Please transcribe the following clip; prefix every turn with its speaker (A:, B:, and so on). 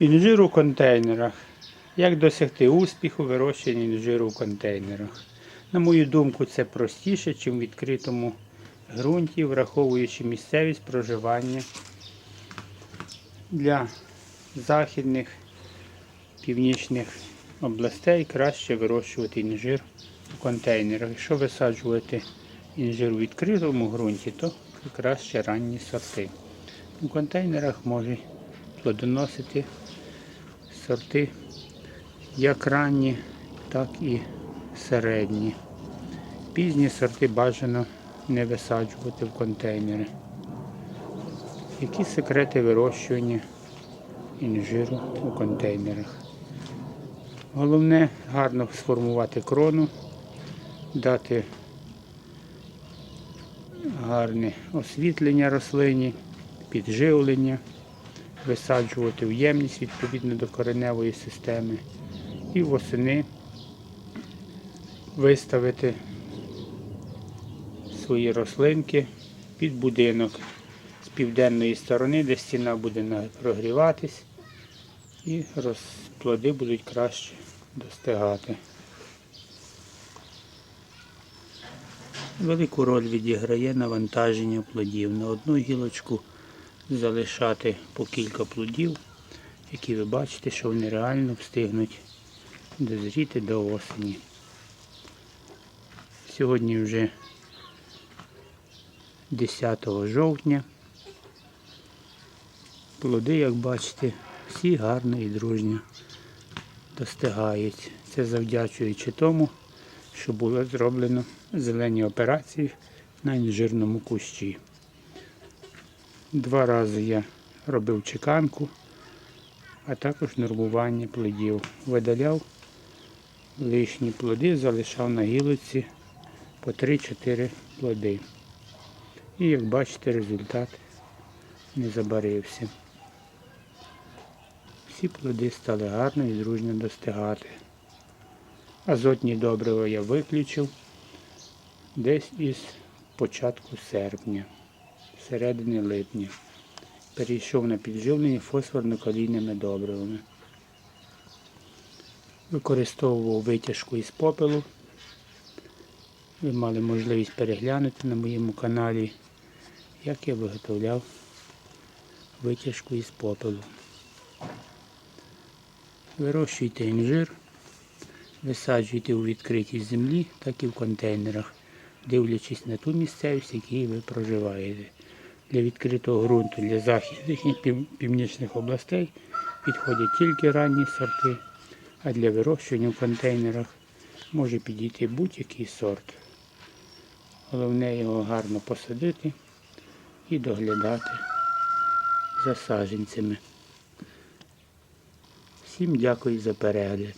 A: Інжир у контейнерах. Як досягти успіху вирощення інжиру у контейнерах? На мою думку, це простіше, ніж в відкритому ґрунті, враховуючи місцевість проживання для західних північних областей краще вирощувати інжир у контейнерах. Якщо висаджувати інжир у відкритому ґрунті, то краще ранні сорти. У контейнерах можуть плодоносити сорти як ранні, так і середні. Пізні сорти бажано не висаджувати в контейнери. Які секрети вирощування інжиру у контейнерах? Головне гарно сформувати крону, дати гарне освітлення рослині, підживлення, висаджувати в відповідно до кореневої системи і восени виставити свої рослинки під будинок з південної сторони, де стіна буде прогріватись і плоди будуть краще достигати. Велику роль відіграє навантаження плодів. На одну гілочку залишати по кілька плодів, які ви бачите, що вони реально встигнуть дозріти до осені. Сьогодні вже 10 жовтня. Плоди, як бачите, всі гарно і дружньо достигають. Це завдячуючи тому, що було зроблено зелені операції на інжирному кущі. Два рази я робив чеканку, а також нормування плодів. Видаляв лишні плоди, залишав на гілоці по 3-4 плоди. І як бачите, результат не забарився. Всі плоди стали гарно і дружньо достигати. Азотні добрива я виключив десь із початку серпня, середини липня. Перейшов на підживлення фосфорно-калійними добривами. Використовував витяжку із попелу. Ви мали можливість переглянути на моєму каналі, як я виготовляв витяжку із попелу. Вирощуйте інжир, висаджуйте у відкритій землі, так і в контейнерах, дивлячись на ту місцевість, в якій ви проживаєте. Для відкритого ґрунту для західних і північних областей підходять тільки ранні сорти, а для вирощування в контейнерах може підійти будь-який сорт. Головне його гарно посадити і доглядати за саджанцями. Всім дякую за перегляд.